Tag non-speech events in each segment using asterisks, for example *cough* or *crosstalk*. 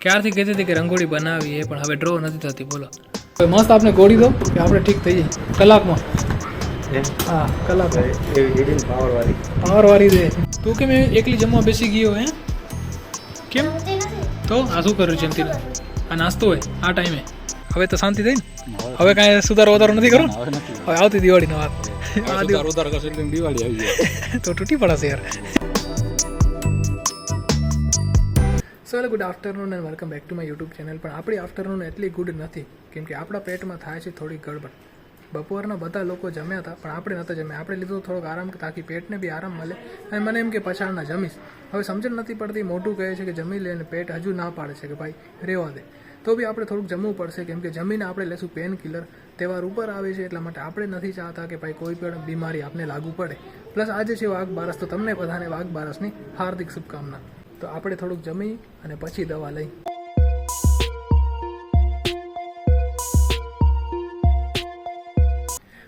ક્યારથી કહેતી હતી કે રંગોળી બનાવી એ પણ હવે ડ્રો નથી થતી બોલો. મસ્ત આપણે ગોળી દો કે આપણે ઠીક થઈ જાય. કલાકમાં. હા? કલાક. પાવરવાળી વાળી. દે. તું કેમ એ એકલી જમવા બેસી ગયો હે? કેમ? તો? આ શું કર્યું છે આ નાસ્તો હોય આ ટાઈમે હવે તો શાંતિ થઈ ને? હવે કાંઈ સુધારો વધારો નથી કરો? હવે આવતી દિવાળીનો વાત. આ દિવાળી ઉધાર કરશે દિવાળી આવી જાય. *laughs* તો તૂટી પડશે યાર. So hello good afternoon and welcome back to my YouTube channel પણ આપણી આફ્ટરનૂન એટલી ગુડ નથી, કેમ કે આપણા પેટમાં થાય છે થોડી ગડબડ. બપોરના બધા લોકો જમ્યા હતા, પણ આપણે નહોતા જમ્યા. આપણે લીધું થોડોક આરામ, તાકી પેટને બી આરામ મળે અને મને એમ કે પછાડના જમીશ. હવે સમજણ નથી પડતી, મોટું કહે છે કે જમી લે અને પેટ હજુ ના પાડે છે કે ભાઈ રહેવા દે. તો બી આપણે થોડુંક જમવું પડશે, કેમ કે જમીને આપણે લેશું પેન કિલર તહેવાર ઉપર આવે છે એટલા માટે આપણે નથી ચાહતા કે ભાઈ કોઈ પણ બીમારી આપને લાગુ પડે. પ્લસ આજે છે વાઘ બારસ તો તમને બધાને વાઘ બારસની હાર્દિક શુભકામના. તો આપણે થોડુંક જમી અને પછી દવા લઈ.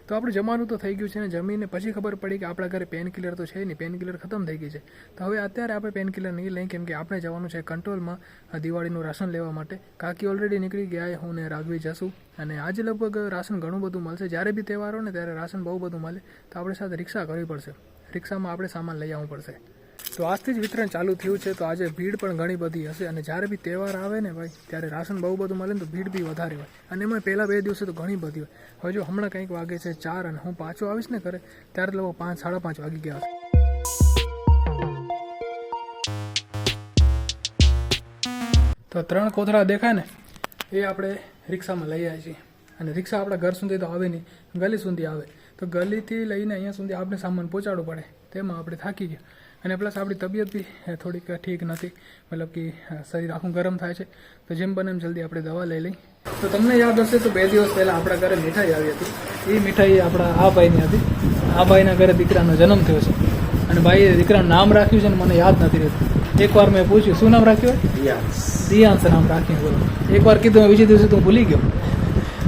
તો આપણું જમવાનું તો થઈ ગયું છે ને જમીને પછી ખબર પડી કે આપણા ઘરે પેન કિલર તો છે નહીં પેન કિલર ખતમ થઈ ગઈ છે. તો હવે અત્યારે આપણે પેન કિલર નહીં લઈએ કેમ કે આપણે જવાનું છે કંટ્રોલમાં દિવાળીનું રાશન લેવા માટે. કાકી ઓલરેડી નીકળી ગયા હું ને રાઘવી જશું અને આજે લગભગ રાશન ઘણું બધું મળશે. જ્યારે બી તહેવારો ને ત્યારે રાશન બહુ બધું મળે. તો આપણે સાથે રિક્ષા કરવી પડશે. રિક્ષામાં આપણે સામાન લઈ આવવું પડશે. તો આજથી જ વિતરણ ચાલુ થયું છે, તો આજે ભીડ પણ ઘણી બધી હશે. અને જ્યારે બી તહેવાર આવે ને ભાઈ, ત્યારે રાશન બહુ બધું મળે ને તો ભીડ બી વધારે હોય. અને એમાં પહેલાં બે દિવસે તો ઘણી બધી હોય. હવે જો હમણાં કંઈક વાગે છે ચાર અને હું પાછો આવીશ ને ઘરે, ત્યારે લોકો પાંચ, સાડા પાંચ વાગી ગયા તો ત્રણ કોથળા દેખાય ને, એ આપણે રિક્ષામાં લઈ આવીએ છીએ. અને રિક્ષા આપણા ઘર સુધી તો આવે નહીં, ગલી સુધી આવે. તો ગલીથી લઈને અહીંયા સુધી આપણે સામાન પહોંચાડવું પડે, તેમાં આપણે થાકી ગયા. અને પ્લસ આપણી તબિયત બી થોડીક ઠીક નથી. મતલબ કે શરીર આખું ગરમ થાય છે. તો જેમ બને એમ જલ્દી આપણે દવા લઈ લઈ તો તમને યાદ હશે તો બે દિવસ પહેલાં આપણા ઘરે મીઠાઈ આવી હતી. એ મીઠાઈ આપણા આ ભાઈની હતી. આ ભાઈના ઘરે દીકરાનો જન્મ થયો છે. અને ભાઈએ દીકરાનું નામ રાખ્યું છે ને મને યાદ નથી રહેતું. એકવાર મેં પૂછ્યું શું નામ રાખ્યું દિયાંશ. નામ રાખ્યું બોલો એકવાર કીધું બીજે દિવસે તું ભૂલી ગયો.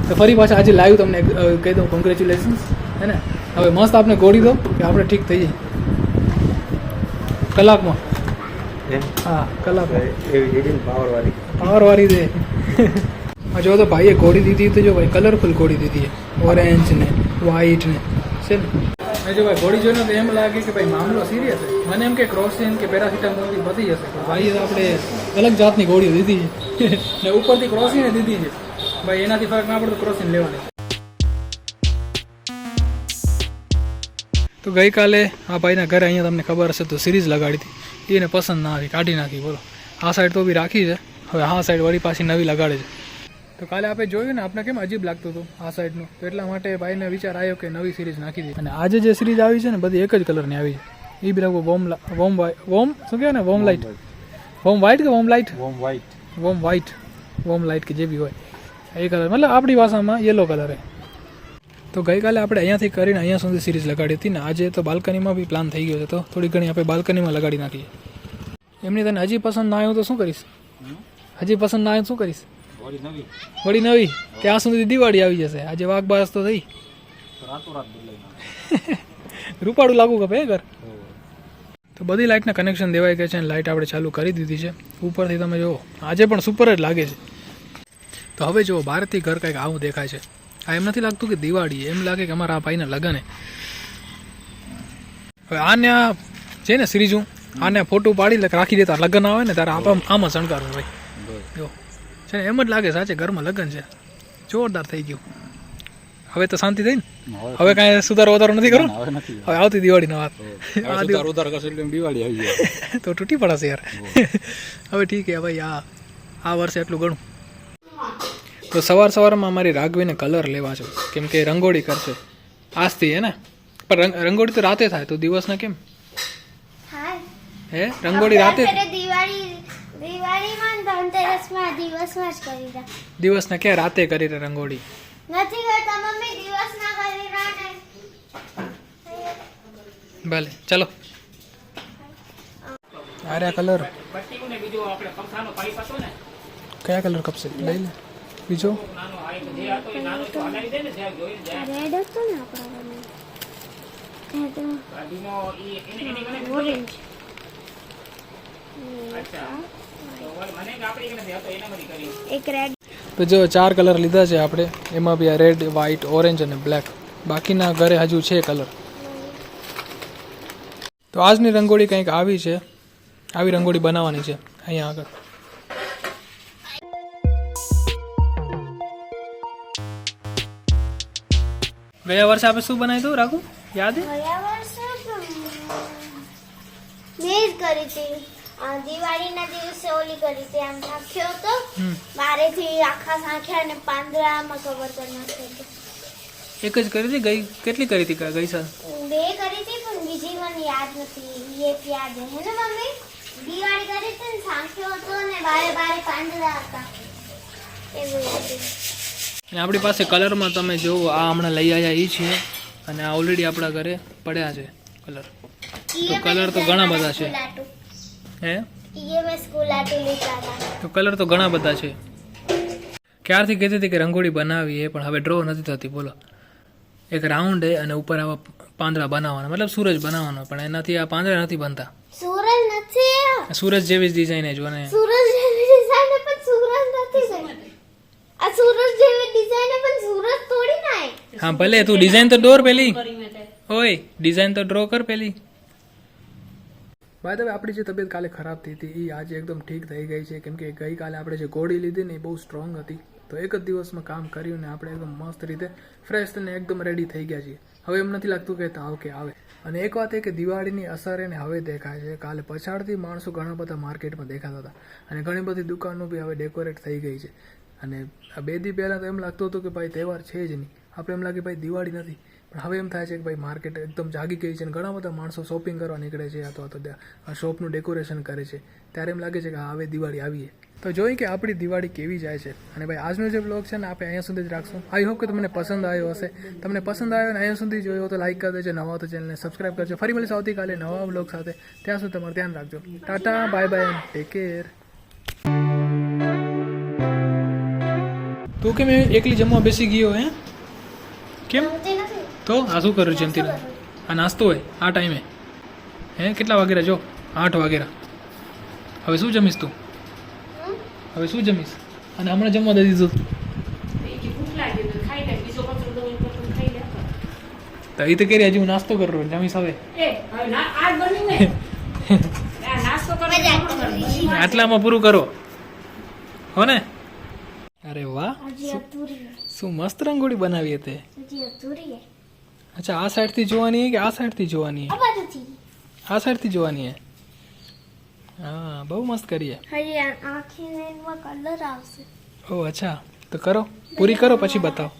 તો ફરી પાછા આજે લાવ્યું તમને કહી દઉં કોંગ્રેચ્યુલેશન્સ હે ને? હવે મસ્ત આપણે ગોળી દો કે આપણે ઠીક થઈ જાય કલાકમાં? હા? કલાક. પાવર વાળી. દે. આ જો તો ભાઈએ ઘોડી દીધી તો જો ભાઈ કલરફુલ ઘોડી દીધી છે. ઓરેન્જ ને વ્હાઈટ ને. છે ને? મેં જો ભાઈ ઘોડી જોઈને તો એમ લાગે કે ભાઈ મામલો સિરિયસ છે. મને એમ કે ક્રોસિન કે પેરાસિટામોલથી બધી જશે પણ ભાઈએ તો આપણે અલગ જાતની ગોળીઓ દીધી છે. ને ઉપરથી ક્રોસિને દીધી છે. ભાઈ એનાથી ફરક ના પડતો ક્રોસિન લેવાની. તો ગઈકાલે આ ભાઈના ઘરે અહીંયા તમને ખબર હશે તો સિરીઝ લગાડી હતી. એને પસંદ ના આવી કાઢી નાખી બોલો. આ સાઈડ તો બી રાખી છે. હવે આ સાઈડ વળી પાછી નવી લગાડે છે. તો કાલે આપણે જોયું ને આપણે કેમ અજીબ લાગતું હતું આ સાઈડનું તો એટલા માટે ભાઈને વિચાર આવ્યો કે નવી સિરીઝ નાખી દીધી અને આજે જે સિરીઝ આવી છે ને બધી એક જ કલરની આવી છે. એ બી લગભગ વોમ વોમ વોમ શું કહેવાય ને? વોમ લાઇટ વોમ વ્હાઇટ કે warm light warm white warm white warm light કે જે બી હોય. એ કલર મતલબ આપણી ભાષામાં યલો કલર હે તો ગઈકાલે આપણે અહીંયાથી કરીને અહીંયા સુધી સિરીઝ લગાડી હતી ને આજે તો બાલ્કનીમાં બી પ્લાન થઈ ગયો છે તો થોડી ઘણી આપણે બાલ્કનીમાં લગાડી નાખીએ. એમની તને હજી પસંદ ના આવ્યું તો શું કરીશ? હજી પસંદ ના આવ્યું શું કરીશ? વળી નવી. ત્યાં સુધી દિવાળી આવી જશે. આજે વાઘ બારસ તો થઈ. રૂપાડું લાગુ કે રૂપાળું લાગુ કપે ઘર? તો બધી લાઇટના કનેક્શન દેવાઈ ગયા છે અને લાઇટ આપણે ચાલુ કરી દીધી છે. ઉપરથી તમે જુઓ આજે પણ સુપર જ લાગે છે. તો હવે જુઓ બહારથી ઘર કંઈક આવું દેખાય છે. આ એમ નથી લાગતું કે દિવાળી એમ લાગે કે અમારા આ ભાઈના લગ્ન હવે આને આ છે ને શ્રીજું આને ફોટો પાડી રાખી દેતા લગ્ન આવે ને ત્યારે આપણે આમ જ શણગારવું ભાઈ જો. છે ને એમ જ લાગે સાચે ઘરમાં લગ્ન છે. જોરદાર થઈ ગયું. હવે તો શાંતિ થઈ ને? હવે કાંઈ સુધારો વધારો નથી કરો હવે આવતી દિવાળી ના વાત *laughs* દિવાળી આવી જાય. *laughs* તો તૂટી પડશે યાર. *laughs* હવે ઠીક છે ભાઈ આ આ વર્ષે એટલું ઘણું. તો સવાર સવારમાં અમારી રાઘવીને કલર લેવા છે કેમ કે રંગોળી કરશે. આજથી હે ને? પણ રંગોળી તો રાતે થાય તો દિવસના કેમ? હે? રંગોળી રાતે દિવાળીમાં ધનતેરસમાં દિવસમાં જ કરી દિવસના ક્યાં રાતે કરી રે રંગોળી? નથી કરતા મમ્મી દિવસના કરી રહ્યા ભલે ચલો. આર્યા કલર કયા કલર કપશે? લઈ લે. બીજો? રેડ હતો ને આપણા ઓરેન્જ તો જો ચાર કલર લીધા છે આપણે. એમાં બી આ રેડ વ્હાઇટ ઓરેન્જ અને બ્લેક બાકીના ઘરે હજુ છે કલર તો આજની રંગોળી કંઈક આવી છે. આવી રંગોળી બનાવવાની છે. અહીંયા આગળ. ગયા વર્ષે આપણે શું બનાવ્યું હતું? રાખું? યાદ ગયા વર્ષે મેં કરી હતી. આ દિવાળીના દિવસે ઓલી કરી હતી. આમ નાખ્યો હતો. બારેથી આખા સાંખ્યા અને પાંદડામાં કવર કરી નાખ્યો હતો. એક જ કરી હતી? ગઈ કેટલી કરી હતી? ગઈ સાલ? બે કરી હતી પણ બીજી મને યાદ નથી. એ યાદ હે. ને મમ્મી? દિવાળી કરી હતી ને સાંખ્યો હતો ને બારે બારે પાંદડા હતા. એવું હતું અને આપણી પાસે કલરમાં તમે જુઓ આ હમણાં લઈ આવ્યા એ છે. અને આ ઓલરેડી આપણા ઘરે પડ્યા છે કલર. તો કલર તો ઘણા બધા છે. હે? તો કલર તો ઘણા બધા છે. ક્યારથી કહેતી હતી કે રંગોળી બનાવી એ પણ હવે ડ્રો નથી થતી બોલો. એક રાઉન્ડ હે અને ઉપર આવા પાંદડા બનાવવાના મતલબ સૂરજ બનાવવાનો પણ એનાથી આ પાંદડા નથી બનતા. સૂરજ નથી સૂરજ જેવી જ ડિઝાઇન જો ને સૂરજ જેવી ડિઝાઇન પણ સૂરજ નથી છે. આ સૂરજ જેવી ડિઝાઇન પણ સૂરજ થોડી ના હે. હા ભલે તું ડિઝાઇન તો દોર પેલી. ઓય ડિઝાઇન તો ડ્રો કર પેલી. બાય ધ આપણી જે તબિયત કાલે ખરાબ થઈ હતી એ આજે એકદમ ઠીક થઈ ગઈ છે. કેમ કે ગઈકાલે આપણે જે ગોળી લીધી ને એ બહુ સ્ટ્રોંગ હતી. તો એક જ દિવસમાં કામ કર્યું ને આપણે એકદમ મસ્ત રીતે ફ્રેશ થઈને એકદમ રેડી થઈ ગયા છીએ. હવે એમ નથી લાગતું કે તાવ કે આવે. અને એક વાત એ કે દિવાળીની અસર એને હવે દેખાય છે. કાલે પછાડથી માણસો ઘણા બધા માર્કેટમાં દેખાતા હતા. અને ઘણી બધી દુકાનો બી હવે ડેકોરેટ થઈ ગઈ છે. અને આ બે દી પહેલાં તો એમ લાગતું હતું કે ભાઈ તહેવાર છે જ નહીં. આપણે એમ લાગે ભાઈ દિવાળી નથી. પણ હવે એમ થાય છે કે ભાઈ માર્કેટ એકદમ જાગી ગઈ છે અને ઘણા બધા માણસો શોપિંગ કરવા નીકળે છે અથવા તો શોપનું ડેકોરેશન કરે છે. ત્યારે એમ લાગે છે કે હવે દિવાળી આવીએ. તો જોઈ કે આપણી દિવાળી કેવી જાય છે. અને ભાઈ આજનો જે બ્લોગ છે ને, આપણે અહીંયા સુધી જ રાખશું. આઈ હોપ કે તમને પસંદ આવ્યો હશે. તમને પસંદ આવ્યો ને અહીંયા સુધી જોયો તો લાઈક કરી દેજો. નવા તો ચેનલને સબસ્ક્રાઈબ કરજો. ફરી મળીશું આવતીકાલે નવા બ્લોગ સાથે. ત્યાં સુધી તમારું ધ્યાન રાખજો. Tata bye bye take care તું કેમ એકલી જમવા બેસી ગયો હે? કેમ? તો? આ શું કરું છે. એમથી આ નાસ્તો હોય આ ટાઈમે. હે કેટલા વાગેરા જો આઠ વાગેરા હવે શું જમીશ તું? હવે શું જમીશ? અને હમણાં જમવા દઈ દીધું. તો એ તો કરી હજી હું નાસ્તો કરું. જમીશ હવે. *laughs* આટલામાં પૂરું કરો. હો ને? અરે વાહ. શું મસ્ત રંગોળી બનાવી હતી. અચ્છા આ સાઈડથી જોવાની હે કે આ સાઈડથી જોવાની આ સાઈડથી જોવાની હે? હા બહુ મસ્ત કરીએ ઓ અચ્છા. તો કરો. પૂરી કરો પછી બતાવો.